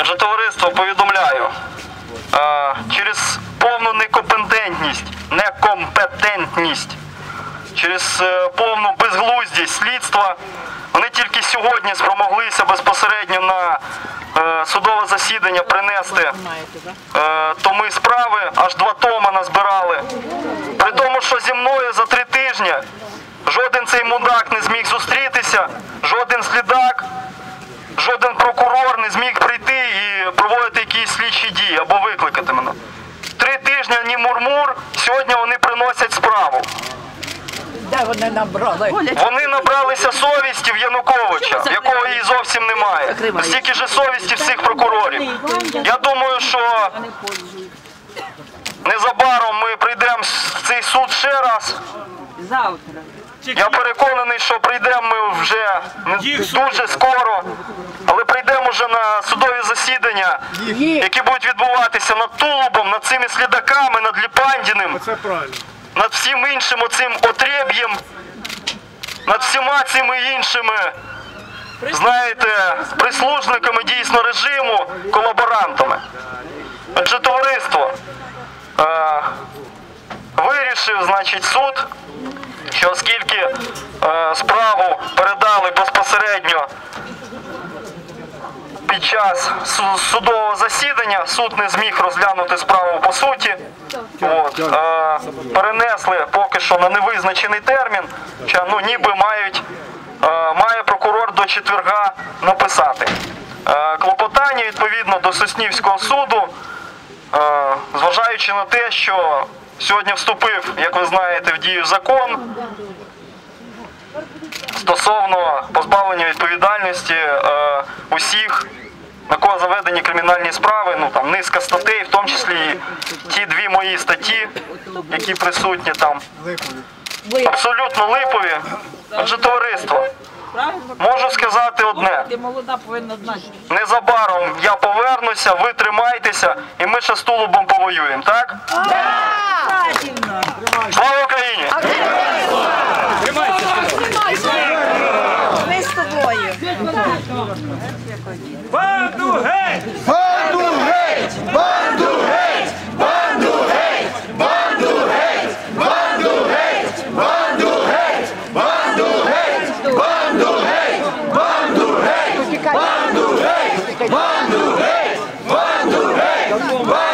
Отже, товариство повідомляю, е, через повну некомпетентність, некомпетентність, через е, повну безглуздість слідства вони тільки сьогодні спромоглися безпосередньо на е, судове засідання принести томи справи, аж два тома назбирали. При тому, що зі мною за три тижні жоден цей мудак не зміг зустрітися, жоден слідак жоден прокурор не зміг прийти і проводити якісь слідчі дії або викликати мене. Три тижні ні мурмур, сьогодні вони приносять справу. Де вони набрали? Вони набралися совісті в Януковича, якого її зовсім немає. Стільки ж совісті всіх прокурорів. Я думаю, що незабаром ми прийдемо в цей суд ще раз. Завтра. Я переконаний, що прийдемо ми вже дуже скоро, але вже на судові засідання, які будуть відбуватися над Тулубом, над цими слідаками, над Ліпандіним, над всім іншим оцим отреб'єм, над всіма цими іншими, знаєте, прислужниками дійсно режиму, колаборантами. Отже, товариство е, вирішив, значить, суд що оскільки е, справу передали безпосередньо час судового засідання, суд не зміг розглянути справу по суті. От, е, перенесли поки що на невизначений термін, хоча ну, ніби мають, е, має прокурор до четверга написати. Е, клопотання відповідно до Соснівського суду Е, зважаючи на те, що сьогодні вступив, як ви знаєте, в дію закон стосовно позбавлення відповідальності е, усіх, на кого заведені кримінальні справи, ну там низка статей, в тому числі ті дві мої статті, які присутні там, абсолютно липові. Отже, товариство, можу сказати одне. Незабаром я повернуся, ви тримайтеся, і ми ще з тулубом повоюємо, так? Bando rei! Bando rei! Bando rei! Bando rei! Bando rei! Bando rei! Bando rei! Bando rei! Bando rei! Bando rei! Bando rei! Bando rei! Bando rei!